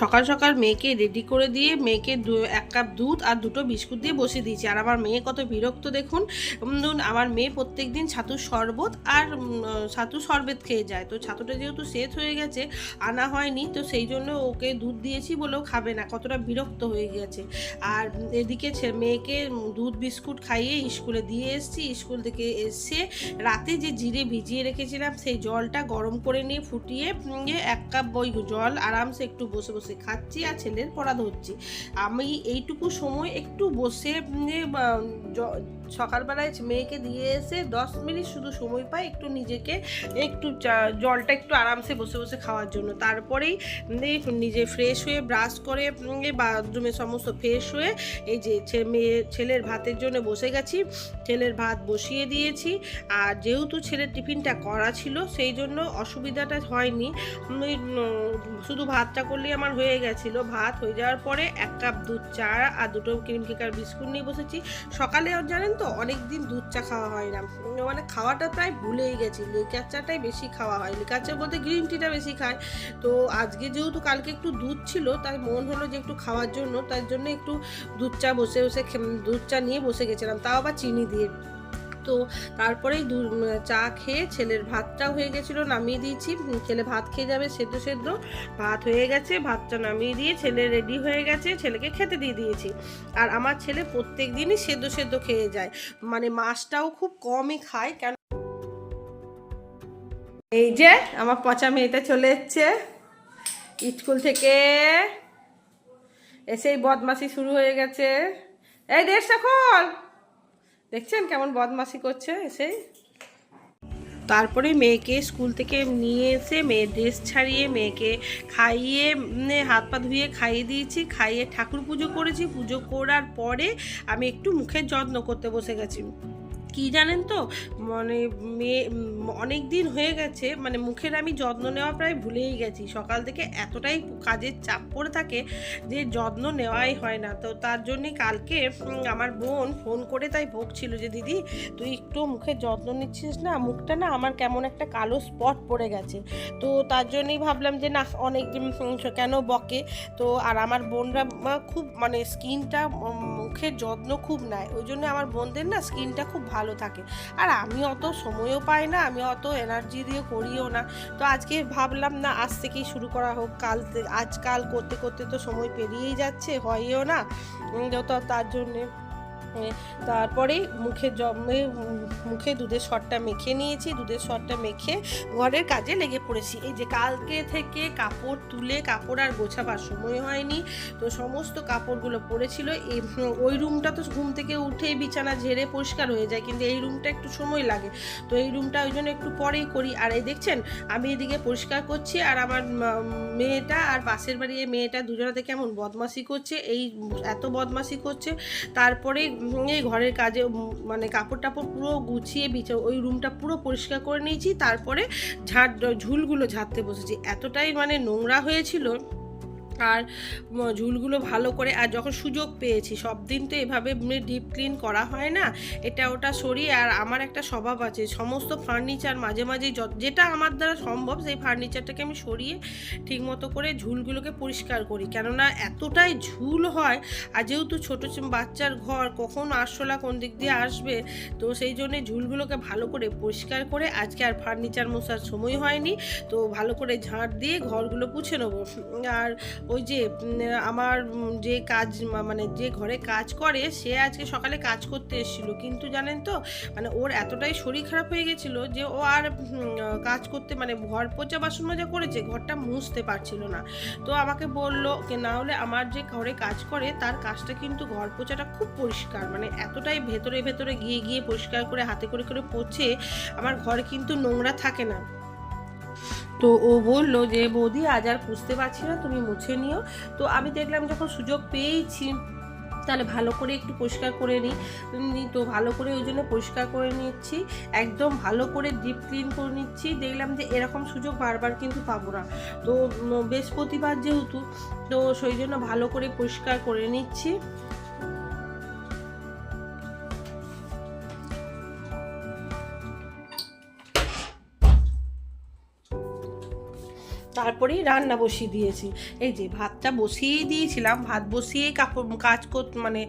সকাল সকাল মেয়েকে রেডি করে দিয়ে মেয়েকে এক কাপ দুধ আর দুটো বিস্কুট দিয়ে বসিয়ে দিয়েছি। আর আমার মেয়ে কত বিরক্ত দেখুন। আমার মেয়ে প্রত্যেক দিন ছাতুর শরবত আর ছাতু শরবত খেয়ে যায়। তো ছাতুটা যেহেতু সেট হয়ে গেছে, আনা হয়নি, তো সেই জন্য ওকে দুধ দিয়েছি বলেও খাবে না, কতটা বিরক্ত হয়ে গেছে। আর এদিকে মেয়েকে দুধ বিস্কুট খাইয়ে স্কুলে দিয়ে এসেছি। স্কুল থেকে এসে রাতে যে জিরে ভিজিয়ে রেখেছিলাম, সেই জলটা গরম করে নিয়ে ফুটিয়ে এক কাপ ওই জল আরামসে একটু বসে বসে খাচ্ছি আর ছেলের পড়া ধরছি। আমি এইটুকু সময় একটু বসে সকালবেলায় মেয়েকে দিয়ে এসে দশ মিনিট শুধু সময় পাই একটু নিজেকে, একটু জলটা একটু আরামসে বসে বসে খাওয়ার জন্য। তারপরেই নিজে ফ্রেশ হয়ে ব্রাশ করে বাথরুমে সমস্ত ফ্রেশ হয়ে এই যে মেয়ে, ছেলের ভাতের জন্য বসে গেছি। ছেলের ভাত বসিয়ে দিয়েছি। আর যেহেতু ছেলের টিফিনটা করা ছিল, সেই জন্য অসুবিধাটা হয়নি। শুধু ভাতটা করলেই আমার হয়ে গেছিল। ভাত হয়ে যাওয়ার পরে এক কাপ দুধ চা আর দুটো ক্রিম কেকার বিস্কুট নিয়ে বসেছি। সকালে জানেন তো অনেক দিন দুধ চা খাওয়া হয় না। মানে খাওয়াটা প্রায় ভুলেই গেছি। লিকার চাটাই বেশি খাওয়া হয়। লিকার চা বলতে গ্রিন টিটা বেশি খায়। তো আজকে যেহেতু কালকে একটু দুধ ছিল, তাই মন হলো যে একটু খাওয়ার জন্য। তার জন্য একটু দুধ চা বসে বসে দুধ চা নিয়ে বসে গেছিলাম। তাও আবার চিনি দিয়ে তো তারপরেই চা খেয়ে ছেলের ভাতটাও হয়ে গেছিল, নামিয়ে দিয়েছি। ছেলে ভাত খেয়ে যাবে সেদ্ধ সেদ্ধ। ভাত হয়ে গেছে, ভাতটা নামিয়ে দিয়ে ছেলে রেডি হয়ে গেছে, ছেলেকে খেতে দিয়ে দিয়েছি। আর আমার ছেলে প্রত্যেক দিনই সেদ্ধ সেদ্ধ খেয়ে যায়। মানে মাছটাও খুব কমই খায়, কেন এই যে আমার পচা মেয়েটা চলে এসছে। স্কুল থেকে এসেই বদমাসি শুরু হয়ে গেছে। এই দেশটা খোল! দেখছেন কেমন বদমাসি করছে এসে? তারপরে মেয়েকে স্কুল থেকে নিয়ে এসে মেয়ের ড্রেস ছাড়িয়ে, মেয়েকে খাইয়ে হাত পা ধুয়ে খাইয়ে দিয়েছি, খাইয়ে ঠাকুর পুজো করেছি। পুজো করার পরে আমি একটু মুখের যত্ন করতে বসে গেছি। কি জানেন তো? মানে মেয়ে অনেক দিন হয়ে গেছে মানে মুখের আমি যত্ন নেওয়া প্রায় ভুলেই গেছি। সকাল থেকে এতটাই কাজের চাপ পড়ে থাকে যে যত্ন নেওয়াই হয় না। তো তার জন্যে কালকে আমার বোন ফোন করে তাই বকছিল যে, দিদি, তুই একটু মুখের যত্ন নিচ্ছিস না? মুখটা না আমার কেমন একটা কালো স্পট পড়ে গেছে। তো তার জন্যই ভাবলাম যে, না, অনেক কেন বকে? তো আর আমার বোনরা খুব মানে স্কিনটা মুখের যত্ন খুব নেয়। ওই জন্য আমার বোনদের না স্কিনটা খুব ভালো থাকে। আর আমি অত সময়ও পাই না, আমি অত এনার্জি দিয়ে করিও না। তো আজকে ভাবলাম না, আজ থেকেই শুরু করা হোক। কাল আজকাল করতে করতে তো সময় পেরিয়েই যাচ্ছে, হয়ও না। তো, তার জন্যে এ, তারপরেই মুখে জমে মুখে দুধের শরটা মেখে নিয়েছি দুধের শরটা মেখে ঘরের কাজে লেগে পড়েছি। এই যে কালকে থেকে কাপড় তুলে কাপড় আর গোছাবার সময় হয়নি তো সমস্ত কাপড়গুলো পড়েছিল। এই, ওই রুমটা তো ঘুম থেকে উঠেই বিছানা ঝেড়ে পরিষ্কার হয়ে যায় কিন্তু এই রুমটা একটু সময় লাগে। তো এই রুমটা ওই জন্য একটু পরেই করি। আর এই দেখছেন আমি এদিকে পরিষ্কার করছি আর আমার মেয়েটা আর পাশের বাড়ির এই মেয়েটা দুজনাতে কেমন বদমাশি করছে। এই এত বদমাশি করছে। তারপরে এই ঘরের কাজে মানে কাপড় টাপড় পুরো গুছিয়ে বিছে, ওই রুমটা পুরো পরিষ্কার করে নিয়েছি। তারপরে ঝাড়, ঝুলগুলো ঝাড়তে বসেছি। এতটাই মানে নোংরা হয়েছিল আর ঝুলগুলো ভালো করে, আর যখন সুযোগ পেয়েছি সব দিন তো এভাবে ডিপ ক্লিন করা হয় না, এটা ওটা সরিয়ে, আর আমার একটা স্বভাব আছে, সমস্ত ফার্নিচার মাঝে মাঝেই যেটা আমার দ্বারা সম্ভব, সেই ফার্নিচারটাকে আমি সরিয়ে ঠিকমতো করে ঝুলগুলোকে পরিষ্কার করি। কেননা এতটাই ঝুল হয়, আর যেহেতু ছোটো বাচ্চার ঘর, কখন আরশোলা কোন দিক দিয়ে আসবে, তো সেই জন্যে ঝুলগুলোকে ভালো করে পরিষ্কার করে, আজকে আর ফার্নিচার মশার সময় হয়নি, তো ভালো করে ঝাঁট দিয়ে ঘরগুলো পুছে নেব। আর ওই যে আমার যে কাজ মানে যে ঘরে কাজ করে, সে আজকে সকালে কাজ করতে এসেছিল। কিন্তু জানেন তো মানে ওর এতটাই শরীর খারাপ হয়ে গেছিল যে ও আর কাজ করতে মানে ঘর পচা বাসন মাজা করেছে, ঘরটা মুছতে পারছিল না। তো আমাকে বলল না হলে আমার যে ঘরে কাজ করে, তার কাজটা কিন্তু ঘর পোচাটা খুব পরিষ্কার। মানে এতটাই ভেতরে ভেতরে গিয়ে গিয়ে পরিষ্কার করে, হাতে করে করে পচে আমার ঘর কিন্তু নোংরা থাকে না। তো ও বলল যে, বৌদি, আজ আর পুষতে পারছি না, তুমি মুছে নিও। তো আমি দেখলাম যখন সুযোগ পেয়েছি, তাহলে ভালো করে একটু পরিষ্কার করে নিই। তো ভালো করে ওই জন্য পরিষ্কার করে নিচ্ছি, একদম ভালো করে ডিপ ক্লিন করে নিচ্ছি। দেখলাম যে এরকম সুযোগ বারবার কিন্তু পাবো না। তো বৃহস্পতিবার যেহেতু, তো সেই জন্য ভালো করে পরিষ্কার করে নিচ্ছি। তারপরেই রান্না বসিয়ে দিয়েছি। এই যে ভাতটা বসিয়েই দিয়েছিলাম, ভাত বসিয়েই কাপড়, কাজ কর মানে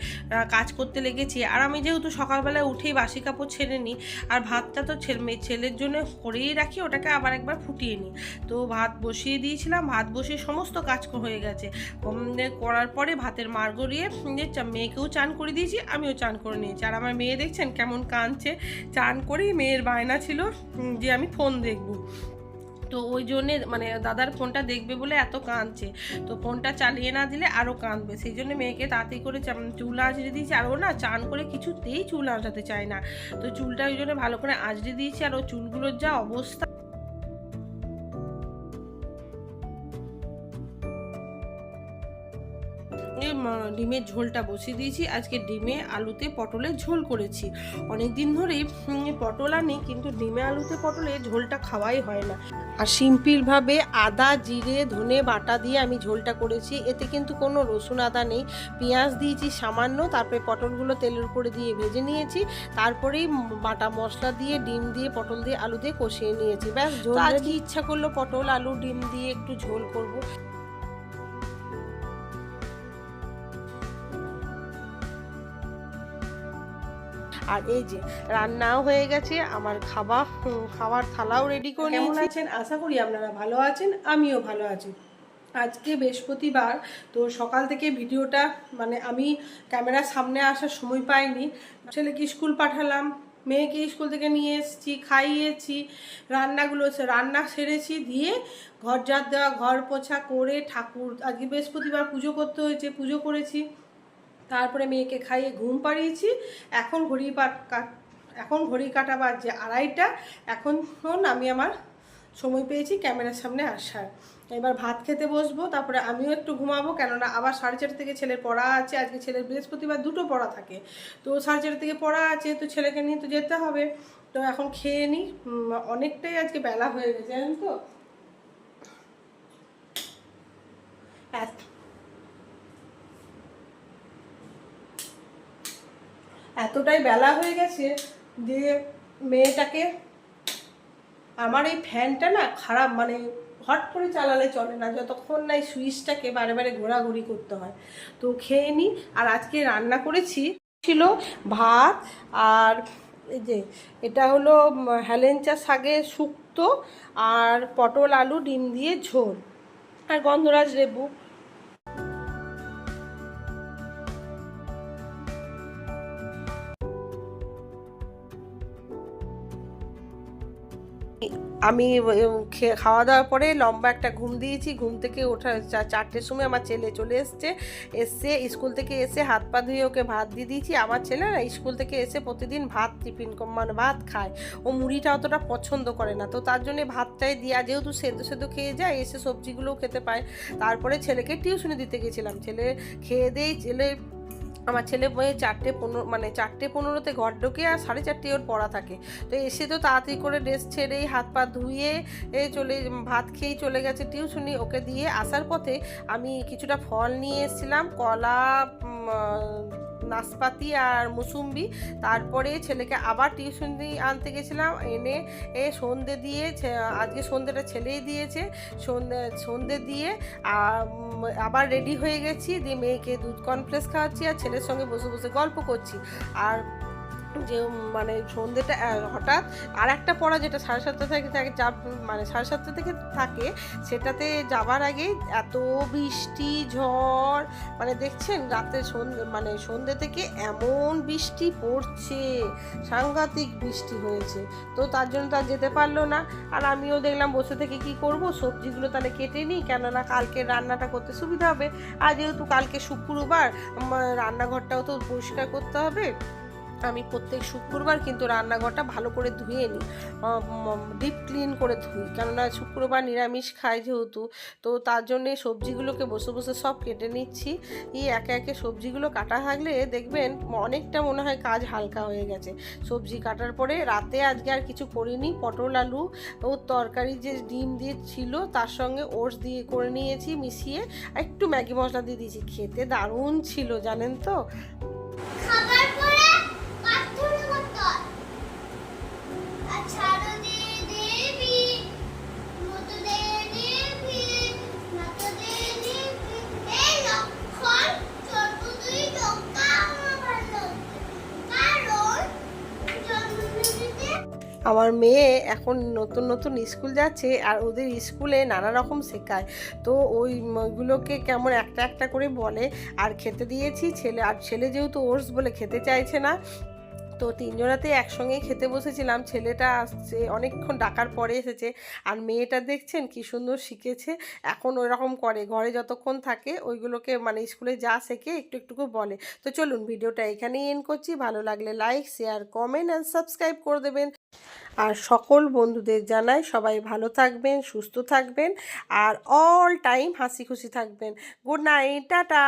কাজ করতে লেগেছি। আর আমি যেহেতু সকালবেলায় উঠেই বাসি কাপড় ছেড়ে নিই, আর ভাতটা তো ছেলে ছেলের জন্য করেই রাখি, ওটাকে আবার একবার ফুটিয়ে নিই। তো ভাত বসিয়ে দিয়েছিলাম, ভাত বসিয়ে সমস্ত কাজ হয়ে গেছে। করার পরে ভাতের মার গড়িয়ে মেয়েকেও চান করে দিয়েছি, আমিও চান করে নিয়েছি। আর আমার মেয়ে দেখছেন কেমন কাঁদছে, চান করেই মেয়ের বায়না ছিল যে আমি ফোন দেখব। তো ওই জন্যে মানে দাদার ফোনটা দেখবে বলে এত কাঁদছে। তো ফোনটা চালিয়ে না দিলে আরও কাঁদবে। সেই জন্য মেয়েকে তাড়াতাড়ি করে চুল আঁচড়ে দিয়েছি আর ও না চান করে কিছুতেই চুল আঁচড়াতে চায় না। তো চুলটা ওই জন্য ভালো করে আঁচড়ে দিয়েছি আর ও চুলগুলোর যা অবস্থা ডিমের ঝোলটা বসিয়ে দিয়েছি। আজকে ডিমে আলুতে পটলের ঝোল করেছি। অনেক দিন ধরেই পটল আনি কিন্তু ডিমে আলুতে পটলে ঝোলটা খাওয়াই হয় না। আর সিম্পলভাবে আদা জিরে ধনে বাটা দিয়ে আমি ঝোলটা করেছি। এতে কিন্তু কোনো রসুন আদা নেই। পেঁয়াজ দিয়েছি সামান্য তারপরে পটলগুলো তেলের উপরে দিয়ে ভেজে নিয়েছি। তারপরেই বাটা মশলা দিয়ে ডিম দিয়ে পটল দিয়ে আলু দিয়ে কষিয়ে নিয়েছি। ব্যাস ঝোল আজকে ইচ্ছা করল পটল আলু ডিম দিয়ে একটু ঝোল করব। আর এই যে রান্নাও হয়ে গেছে আমার খাবার খাবার থালাও রেডি করে কেমন আছেন? আশা করি আপনারা ভালো আছেন আমিও ভালো আছি। আজকে বৃহস্পতিবার তো সকাল থেকে ভিডিওটা মানে আমি ক্যামেরার সামনে আসার সময় পাইনি। ছেলেকে স্কুল পাঠালাম মেয়েকে স্কুল থেকে নিয়ে এসেছি খাইয়েছি রান্নাগুলো রান্না সেরেছি দিয়ে ঘর ঝাড় দেওয়া ঘর পোছা করে ঠাকুর আজকে বৃহস্পতিবার পুজো করতে হয়েছে পুজো করেছি। তারপরে মেয়েকে খাইয়ে ঘুম পাড়িয়েছি। এখন ঘড়ি এখন ঘড়ি কাটা বাজছে আড়াইটা। এখন আমি আমার সময় পেয়েছি ক্যামেরার সামনে আসার। এবার ভাত খেতে বসবো, তারপরে আমিও একটু ঘুমাবো, কেননা আবার সাড়ে চারটে থেকে ছেলের পড়া আছে। আজকে ছেলের বৃহস্পতিবার, দুটো পড়া থাকে। তো সাড়ে চারটে থেকে পড়া আছে, তো ছেলেকে নিয়ে তো যেতে হবে। তো এখন খেয়ে নিই অনেকটাই আজকে বেলা হয়ে গেছে, জানেন তো? এতটাই বেলা হয়ে গেছে যে মেয়েটাকে আমার এই ফ্যানটা না খারাপ মানে হট করে চালালে চলে না, যতক্ষণ না এই সুইচটাকে বারে বারে ঘোরাঘুরি করতে হয়। তো খেয়ে নিই আর আজকে রান্না করেছি, ছিল ভাত আর এই যে, এটা হলো হেলেঞ্চা শাকের শুক্তো আর পটল আলু, ডিম দিয়ে ঝোল। আর গন্ধরাজ লেবু। আমি খাওয়া দাওয়ার পরে লম্বা একটা ঘুম দিয়েছি। ঘুম থেকে ওঠা চারটের সময় আমার ছেলে চলে এসছে। এসছে স্কুল থেকে এসে হাত পা ধুয়ে ওকে ভাত দিয়ে দিয়েছি। আমার ছেলে না স্কুল থেকে এসে প্রতিদিন ভাত, টিফিন মানে ভাত খায়। ও মুড়িটা অতটা পছন্দ করে না। তো তার জন্য ভাতটাই দিয়া, যেহেতু সেদ্ধ সেদ্ধ খেয়ে যায়, এসে সবজিগুলোও খেতে পায়। তারপরে ছেলেকে টিউশনে দিতে গেছিলাম। ছেলে খেয়ে দেই ছেলে আমার ছেলে মেয়ে চারটে পনেরো মানে চারটে পনেরোতে ঘর ঢোকে আর সাড়ে চারটে ওর পড়া থাকে। তো এসে তো তাড়াতাড়ি করে ড্রেস ছেড়েই হাত পা ধুয়ে এ চলে, ভাত খেয়েই চলে গেছে টিউশনি। ওকে দিয়ে আসার পথে আমি কিছুটা ফল নিয়ে এসেছিলাম, কলা নাশপাতি আর মুসুম্বি। তারপরে ছেলেকে আবার টিউশন আনতে গেছিলাম। এনে এ সন্ধে দিয়ে আজকে সন্ধেটা ছেলেই দিয়েছে। সন্ধে সন্ধে দিয়ে আবার রেডি হয়ে গেছি। দিয়ে মেয়েকে দুধ কর্নফ্লেক্স খাওয়াচ্ছি আর ছেলের সঙ্গে বসে বসে গল্প করছি। আর যে মানে সন্ধেটা আহ, হঠাৎ আর একটা পড়া যেটা সাড়ে সাতটা থেকে থাকে যা মানে সাড়ে সাতটা থেকে থাকে সেটাতে যাবার আগে এত বৃষ্টি ঝড় মানে দেখছেন রাতে সন্ধে মানে সন্ধে থেকে এমন বৃষ্টি পড়ছে সাংঘাতিক বৃষ্টি হয়েছে। তো তার জন্য তার যেতে পারল না। আর আমিও দেখলাম বসে থেকে কি করব সবজিগুলো তাহলে কেটে নিই কেননা কালকে রান্নাটা করতে সুবিধা হবে। আর যেহেতু কালকে শুক্রবার রান্নাঘরটাও তো পরিষ্কার করতে হবে। আমি প্রত্যেক শুক্রবার কিন্তু রান্নাঘরটা ভালো করে ধুয়ে নিই। ডিপ ক্লিন করে ধুই। কেননা শুক্রবার নিরামিষ খাই যেহেতু, তো তার জন্যে সবজিগুলোকে বসে বসে সব কেটে নিচ্ছি। এই একে একে সবজিগুলো কাটা থাকলে দেখবেন অনেকটা মনে হয় কাজ হালকা হয়ে গেছে। সবজি কাটার পরে রাতে আজকে আর কিছু করিনি, পটল, আলু ও তরকারি যে ডিম দিয়ে ছিল তার সঙ্গে ওটস দিয়ে করে নিয়েছি মিশিয়ে। একটু ম্যাগি মশলা দিয়ে দিয়েছি। খেতে দারুণ ছিল, জানেন তো? আমার মেয়ে এখন নতুন নতুন স্কুল যাচ্ছে আর ওদের স্কুলে নানা রকম শেখায়। তো ওইগুলোকে কেমন একটা একটা করে বলে, আর খেতে দিয়েছি ছেলে, আর ছেলে যেহেতু ওর্স বলে খেতে চাইছে না তো তিনজনাতে একসঙ্গে খেতে বসেছিলাম। ছেলেটা আসছে, অনেকক্ষণ ডাকার পরে এসেছে। আর মেয়েটা দেখছেন কি সুন্দর শিখেছে। এখন ওই রকম করে, ঘরে যতক্ষণ থাকে ওইগুলোকে মানে স্কুলে যা শেখে একটু একটু করে বলে। তো চলুন ভিডিওটা এখানেই এন্ড করছি। ভালো লাগলে like share comment and subscribe করে দেবেন। আর সকল বন্ধুদের জানাই সবাই ভালো থাকবেন, সুস্থ থাকবেন। আর অল টাইম হাসি খুশি থাকবেন। Good night tata!